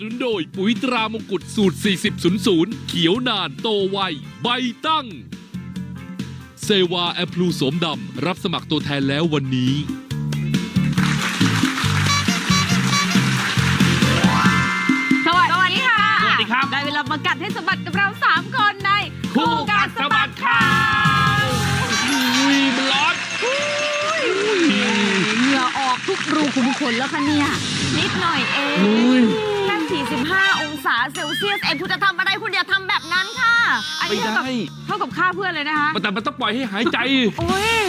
สนุนโดยปุ๋ยตรามงกุฎสูตร 4000 เขียวนานโตไว ใบตั้ง เซวาแอปพลูโสมดำ รับสมัครตัวแทนแล้ววันนี้ สวัสดีค่ะ สวัสดีครับ ได้เวลามากัดให้สะบัดกับเราสามคนในคู่กัดสะบัดข่าวอุ้ยมันร้อนเหงื่อออกทุกรูขุมขนแล้วค่ะเนี่ยนิดหน่อยเอง อุ้ยแค่ 45 องศาเซลเซียสเองคุณจะทำอะไรคุณอย่าทำแบบนั้นค่ะ อันไม่นี้เท่าได้กับเท่ากับฆ่าเพื่อนเลยนะคะแต่มันต้องปล่อยให้หายใจ โอ้ย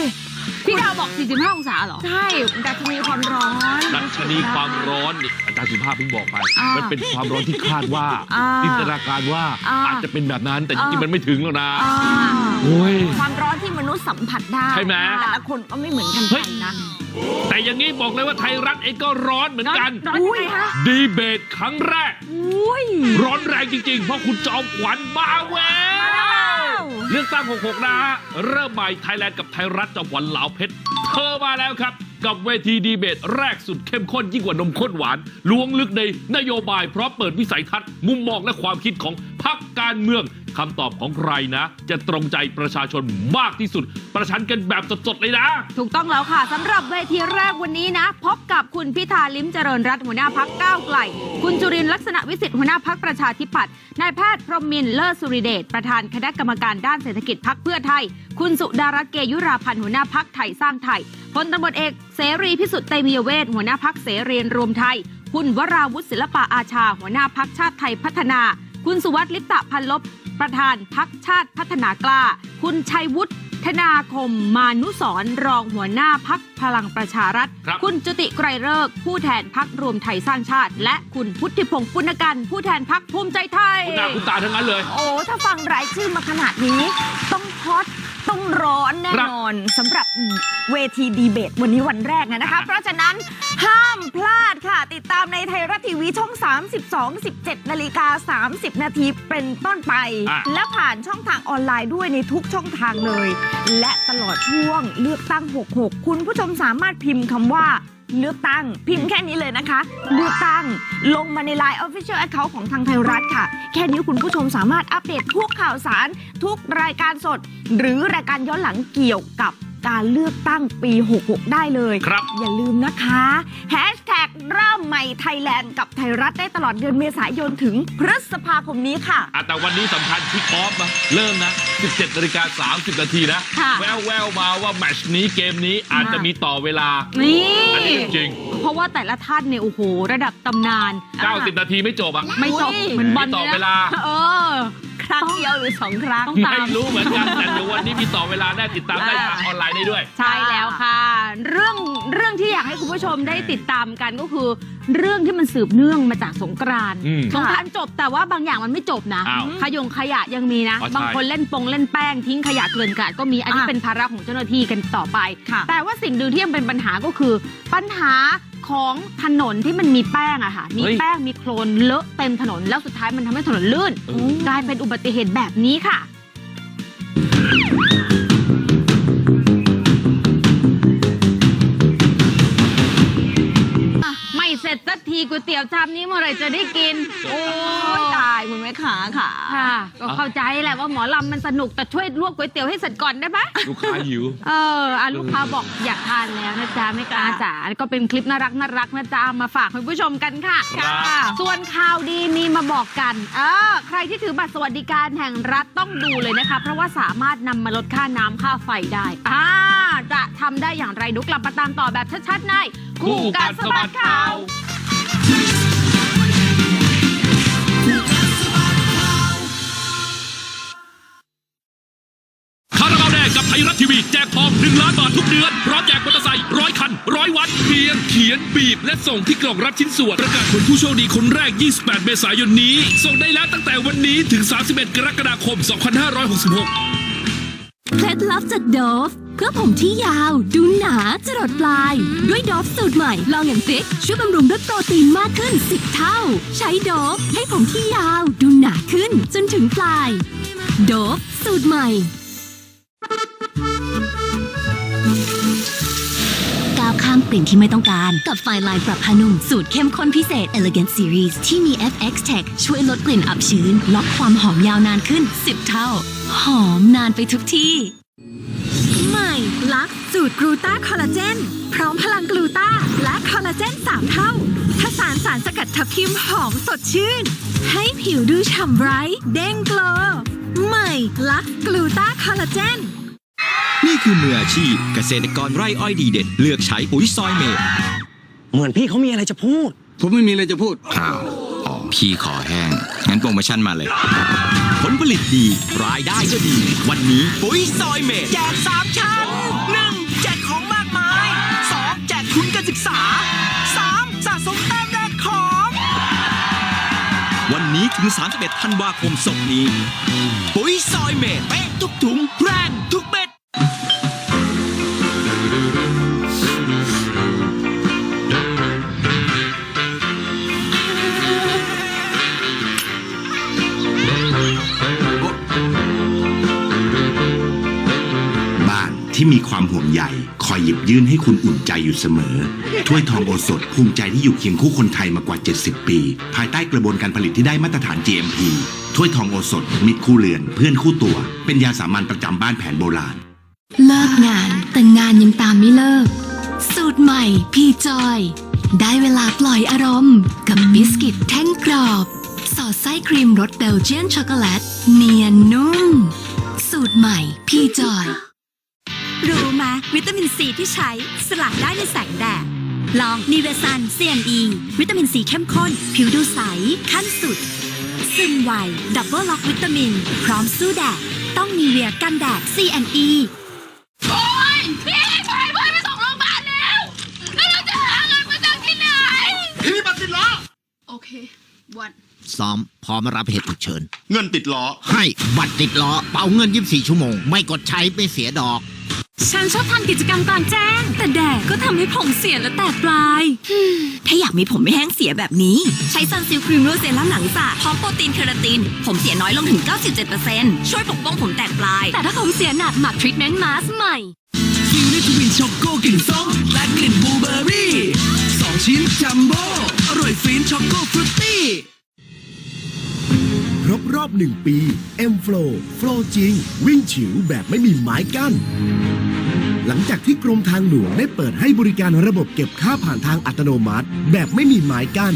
พี่ดาวบอก 45 องศาเหรอ ใช่ดัชนีความร้อน ดัชนีความร้อนนี่อาจารย์สุภาพเพิ่งบอกไปมันเป็นความร้อนที่คาดว่าอ่าจินตนาการว่าอ่า อาจจะเป็นแบบนั้นแต่จริงๆอ่ามัมันไม่ถึงหรอกนะอ่าโอ้ย ความร้อนที่มนุษย์สัมผัสได้ใช่ไหมแต่ละคนก็ไม่เหมือนกันเฮ้ไปยนะ แต่อย่างนี้บอกเลยว่าไทยรัฐเองก็ร้อนเหมือนกัน ร้อนยังไงคะดีเบตครั้งแรก อุ้ย ร้อนแรงจริงๆ เพราะคุณจอมขวัญมาแวว เลือกตั้ง 66 นะฮะ เริ่มใหม่ไทยแลนด์กับไทยรัฐจอมหวันเหลาเพชร เธอมาแล้วครับ กับเวทีดีเบตแรกสุดเข้มข้นยิ่งกว่านมข้นหวาน ล้วงลึกในนโยบายพร้อมเปิดวิสัยทัศน์ มุมมองและความคิดของพรรคการเมือง คำตอบของใครนะ จะตรงใจประชาชนมากที่สุด ประชันกันแบบสดๆเลยนะ ถูกต้องแล้วค่ะสำหรับเวทีแรกวันนี้นะ พบกับคุณพิธาลิมเจริญรัตน์หัวหน้าพักก้าวไกล คุณจุรินลักษณะวิสิทธิ์หัวหน้าพักประชาธิปัตย์นายแพทย์พรหมินเลิศสุริเดชประธานคณะกรรมการด้านเศรษฐกิจพักเพื่อไทย คุณสุดารัตน์เกยุราพันธ์หัวหน้าพักไทยสร้างไทยพลตำรวจเอกเสรีพิสุทธิ์เตมียเวทหัวหน้าพักเสรีรวมไทย คุณวราวุฒิศิลปะอาชา หัวหน้าพักชาติไทยพัฒนา คุณสุวัสดิ์ลิปตะพันลบ ประธานพักชาติพัฒนากล้า คุณชัยวุฒิธนาคมมานุสรณ์รองหัวหน้าพักพลังประชารัฐครับคุณจุติไกรเลิกษ์ผู้แทนพักรวมไทยสร้างชาติ และคุณพุทธิพงศ์ปุณกันต์ผู้แทนพักภูมิใจไทยคุณหน้าคุณตาทั้งนั้นเลย โอ้ถ้าฟังรายชื่อมาขนาดนี้ ต้องฮอต ต้องร้อนแน่นอนสำหรับเวทีดีเบต วันนี้วันแรกนะนะคะ เพราะฉะนั้นห้ามพลาดค่ะ ติดตามในไทยรัฐทีวีช่อง 32 17นาฬิกา30 นาทีเป็นต้นไปอะและผ่านช่องทางออนไลน์ด้วยในทุกช่องทางเลย และตลอดช่วงเลือกตั้ง 66 คุณผู้ชมสามารถพิมพ์คำว่า เลือกตั้ง พิมพ์แค่นี้เลยนะคะ เลือกตั้ง ลงมาในไลน์ Official Account ของทางไทยรัฐค่ะ แค่นี้คุณผู้ชมสามารถอัปเดตทุกข่าวสาร ทุกรายการสด หรือรายการย้อนหลังเกี่ยวกับ การเลือกตั้งปี 66 ได้เลย ครับ อย่าลืมนะคะแฮชแท็กเริ่มใหม่ไทยแลนด์กับไทยรัฐได้ตลอดเดือนเมษายนถึงพฤษภาคมนี้ค่ะ อะแต่วันนี้สำคัญคิกออฟนะเริ่มนะ 17นาฬิกา30 นาทีนะ ค่ะแววแววๆมาว่าแมตชนี้เกมนี้อาจจะมีต่อเวลา นี่ อันนี้เรื่องจริงเพราะว่าแต่ละท่านเนี่ยโอ้โห ระดับตำนาน90 นาทีไม่จบอะไม่จบอุ๊ยเหมือนบอลมีต่อนี่ยนะเวลา เออ ครั้งเดียวหรือสองครั้งต้องตาไม่มรู้เหมือนกันแต่เดี๋ยววันนี้มีต่อเวลาแน่ติดตามได้ทางออนไลน์ได้ด้วย ใช่แล้วค่ะ เรื่องเรื่องที่อยากให้คุณผู้ชมได้ติดตามกันก็คือ เรื่องที่มันสืบเนื่องมาจากสงกรานต์อืมสงกรานต์จบแต่ว่าบางอย่างมันไม่จบนะ อ้าวขยงขยะยังมีนะ อ๋อใช่ บางคนเล่นปงเล่นแป้งทิ้งขยะเกลื่อนกลาดก็มีอันนี้อะเป็นภาระของเจ้าหน้าที่กันต่อไป ค่ะ แต่ว่าสิ่งหนึ่งที่ยังเป็นปัญหาก็คือ ปัญหา ของถนนที่มันมีแป้งอะค่ะ มีเฮ้ย แป้งมีโคลนเลอะเต็มถนน แล้วสุดท้ายมันทำให้ถนนลื่นเออกลายเป็นอุบัติเหตุแบบนี้ค่ะ กทีก๋วยเตี๋ยวชามนี้เมื่อไหรจะได้กินโอ้โอ้ยตายคุณแม่ขาค่ะค่ะก็เข้าใจแหละว่าหมอลำมันสนุกแต่ช่วยลวกก๋วยเตี๋ยวให้เสร็จก่อนได้ไหมลูกค้าหิว เอออะลูกค้าบอกอยากทานแล้วนะจ๊ะไม่กล้าจ๋าก็เป็นคลิปน่ารักน่ารักนะจ๊ะมาฝากคุณผู้ชมกันค่ะครับค่ะส่วนข่าวดีมีมาบอกกันเออใครที่ถือบัตรสวัสดิการแห่งรัฐต้องดูเลยนะคะ เพราะว่าสามารถนำมาลดค่าน้ำค่าไฟได้อ่าจะทำได้อย่างไรดูกลับมาตามต่อแบบชัดๆในคู่กัดสะบัดข่าว ไทยรัฐทีวีแจกทอง1ล้านบาททุกเดือนพร้อมแจกมอเตอร์ไซค์ร้อยคันร้อยวันเพียงเขียนบีบ และส่งที่กล่องรับชิ้นส่วนประกาศผลผู้โชคดีคนแรก 28 เมษายนนี้ ส่งได้แล้วตั้งแต่วันนี้ถึง 31 กรกฎาคม 2566 เคล็ดลับจากโดฟเพื่อผมที่ยาว ดูหนาจรดปลาย ด้วยโดฟสูตรใหม่ลองอย่างฟิกช่วยบำรุงด้วยโปรตีนมากขึ้น 10 เท่า ใช้โดฟให้ผมที่ยาว ดูหนาขึ้นจนถึงปลายโดฟสูตรใหม่ ก้าวข้ามกลิ่นที่ไม่ต้องการ กับไฟลายปรับผ้านุ่ม สูตรเข้มข้นพิเศษ Elegant Series ที่มี FX Tech ช่วยลดกลิ่นอับชื้น ล็อกความหอมยาวนานขึ้น 10 เท่า หอมนานไปทุกที่ ใหม่ลักสูตรกลูตาคอลลาเจนพร้อมพลังกลูตาและคอลลาเจน 3 เท่าผสานสารสกัดทับทิมหอมสดชื่น ให้ผิวดูฉ่ำไบรท์เด้งโกลว์ใหม่ลักกลูตาคอลลาเจน นี่คือมืออาชีพเกษตรกรไร่อ้อยดีเด่น เลือกใช้ปุ๋ยซอยเมดเหมือนพี่เขามีอะไรจะพูด ผมไม่มีอะไรจะพูดอ้าวอ๋อพี่ขอแห้ง งั้นโปรโมชั่นมาเลย ผลผลิตดี รายได้ก็ดี วันนี้ปุ๋ยซอยเมดแจกสามชั้นหนึ่งแจกของมากมายสองแจกทุนการศึกษาสามสะสมแต้มแรกของ วันนี้ถึง 31 ธันวาคมศกนี้ ปุ๋ยซอยเมดเป๊ะทุกถุงแรงทุกเม็ด ที่มีความห่วงใยคอยหยิบยื่นให้คุณอุ่นใจอยู่เสมอ ถ้วยทองโอสถภูมิใจที่อยู่เคียงคู่คนไทยมากว่า 70 ปี ภายใต้กระบวนการผลิตที่ได้มาตรฐาน GMP ถ้วยทองโอสถมิตรคู่เรือน เพื่อนคู่ตัว เป็นยาสามัญประจำบ้านแผนโบราณ เลิกงานแต่งานยังตามไม่เลิก สูตรใหม่พี่จอย ได้เวลาปล่อยอารมณ์ กับบิสกิตแท่งกรอบ สอดไส้ครีมรสเบลเจียนช็อกโกแลต เนียนนุ่ม สูตรใหม่พี่จอย รู้ไหมวิตามินซีที่ใช้สลัดได้ในแสงแดด ลองนิเวซัน CNE วิตามินซีเข้มข้น ผิวดูใส ขั้นสุด ซึมไว ดับเบิลล็อกวิตามิน พร้อมสู้แดด ต้องมีเวียกันแดด CNE โอ๊ยพี่ช่วยเพื่อนไปส่งโรงพยาบาลแล้ว แล้วเราจะหาเงินมาจากที่ไหน พี่บัตรติดล้อ โอเค วัน ซ้อมพร้อมรับเหตุฉุกเฉิน เงินติดล้อ ให้บัตรติดล้อ เป่าเงิน 24 ชั่วโมง ไม่กดใช้ไม่เสียดอก ฉันชอบทำกิจกรรมกลางแจ้ง แต่แดดก็ทำให้ผมเสียและแตกปลาย ถ้าอยากมีผมไม่แห้งเสียแบบนี้ ใช้ซันซิลครีมโรเซรั่มหนังสระพร้อมโปรตีนเคราติน ผมเสียน้อยลงถึง 97%ช่วยปกป้องผมแตกปลาย แต่ถ้าผมเสียหนักหมักทรีทเมนต์มาสใหม่ฟิลลิ่ทวินช็อกโกกลิ่นส้มและกลิ่นบลูเบอร์รี่สองชิ้นจัมโบ้อร่อยฟินช็อกโกฟรุตตี้ครบรอบหนึ่งปี M Flow Flow จริง วิ่งฉิวแบบไม่มีไม้กั้น หลังจากที่กรมทางหลวงได้เปิดให้บริการระบบเก็บค่าผ่านทางอัตโนมัติ แบบไม่มีหมายกั้น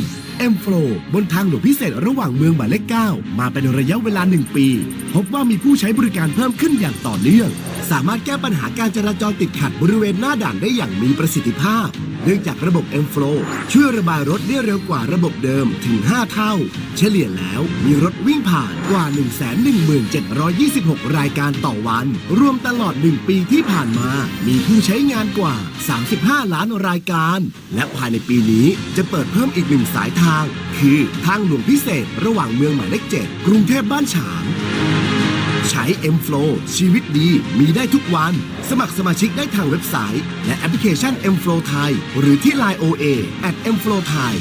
M Flow บนทางหลวงพิเศษระหว่างเมืองหมายเลข 9 มาเป็นระยะเวลาหนึ่งปี พบว่ามีผู้ใช้บริการเพิ่มขึ้นอย่างต่อเนื่อง สามารถแก้ปัญหาการจราจรติดขัดบริเวณหน้าด่านได้อย่างมีประสิทธิภาพ เนื่องจากระบบ M Flow ช่วยระบายรถได้เร็วกว่าระบบเดิมถึง 5 เท่า เฉลี่ยแล้วมีรถวิ่งผ่านกว่า 11726 รายการต่อวัน รวมตลอด 1 ปีที่ผ่านมา มีผู้ใช้งานกว่า 35 ล้านรายการ และภายในปีนี้จะเปิดเพิ่มอีกหนึ่งสายทาง คือทางหลวงพิเศษระหว่างเมืองหมายเลข7กรุงเทพบ้านฉาง ใช้ M Flow ชีวิตดีมีได้ทุกวัน สมัครสมาชิกได้ทางเว็บไซต์ และแอปพลิเคชัน M Flow Thai หรือที่ Line OA at M Flow Thai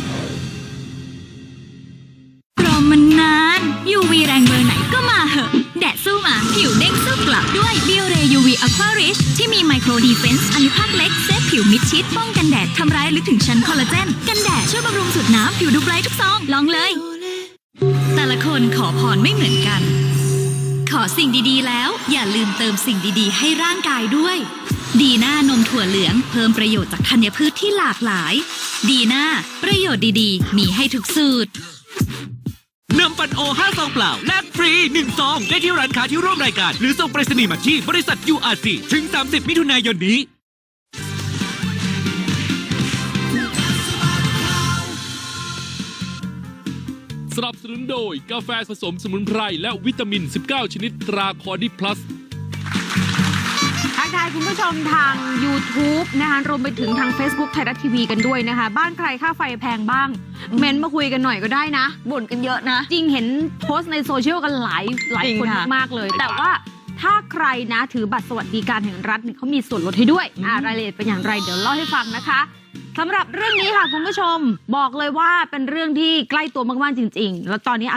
รอมันนาน UV แรงเบอร์ไหนก็มาเหอะ แดดสู้มาผิวเด้งสู้กลับด้วย b i o r e UV Aqua Rich ที่มีไมโครดีเฟนซ์อนุภาคเล็กเซฟผิวมิดชิดป้องกันแดดทำร้ายลึกถึงชั้นคอลลาเจน กันแดดช่วยบำรุงสุดน้ำผิวดูไบรท์ทุกซองลองเลย แต่ละคนขอพรไม่เหมือนกัน ขอสิ่งดีๆ แล้ว อย่าลืมเติมสิ่งดีๆ ให้ร่างกายด้วย ดีหน้านมถั่วเหลืองเพิ่มประโยชน์จากธัญพืชที่หลากหลาย ดีหน้าประโยชน์ดีๆ มีให้ทุกสูตรนำปันโอ5ซองเปล่าแลกฟรี 1 ซอง ได้ที่ร้านค้าที่ร่วมรายการ หรือส่งไปรษณีย์มาที่บริษัท URC ถึง 30 มิถุนายนนี้ สนับสนุนโดยกาแฟผสมสมุนไพรและวิตามิน 19 ชนิดตราคอดิพลัสทักทายคุณผู้ชมทาง YouTube นะคะรวมไปถึงทาง Facebook ไทยรัฐทีวีกันด้วยนะคะ บ้านใครค่าไฟแพงบ้าง เมนต์มาคุยกันหน่อยก็ได้นะ บ่นกันเยอะนะ จริงเห็นโพสต์ในโซเชียลกันหลายหลายจริงคนค่ะมากๆเลย แต่ว่า ถ้าใครนะถือบัตรสวัสดิการแห่งรัฐเนี่ยเขามีส่วนลดให้ด้วยอ่ารายละเอียดเป็นอย่างไรเดี๋ยวเล่าให้ฟังนะคะสำหรับเรื่องนี้ค่ะคุณผู้ชม บอกเลยว่าเป็นเรื่องที่ใกล้ตัวมากๆจริง ๆ แล้วตอนนี้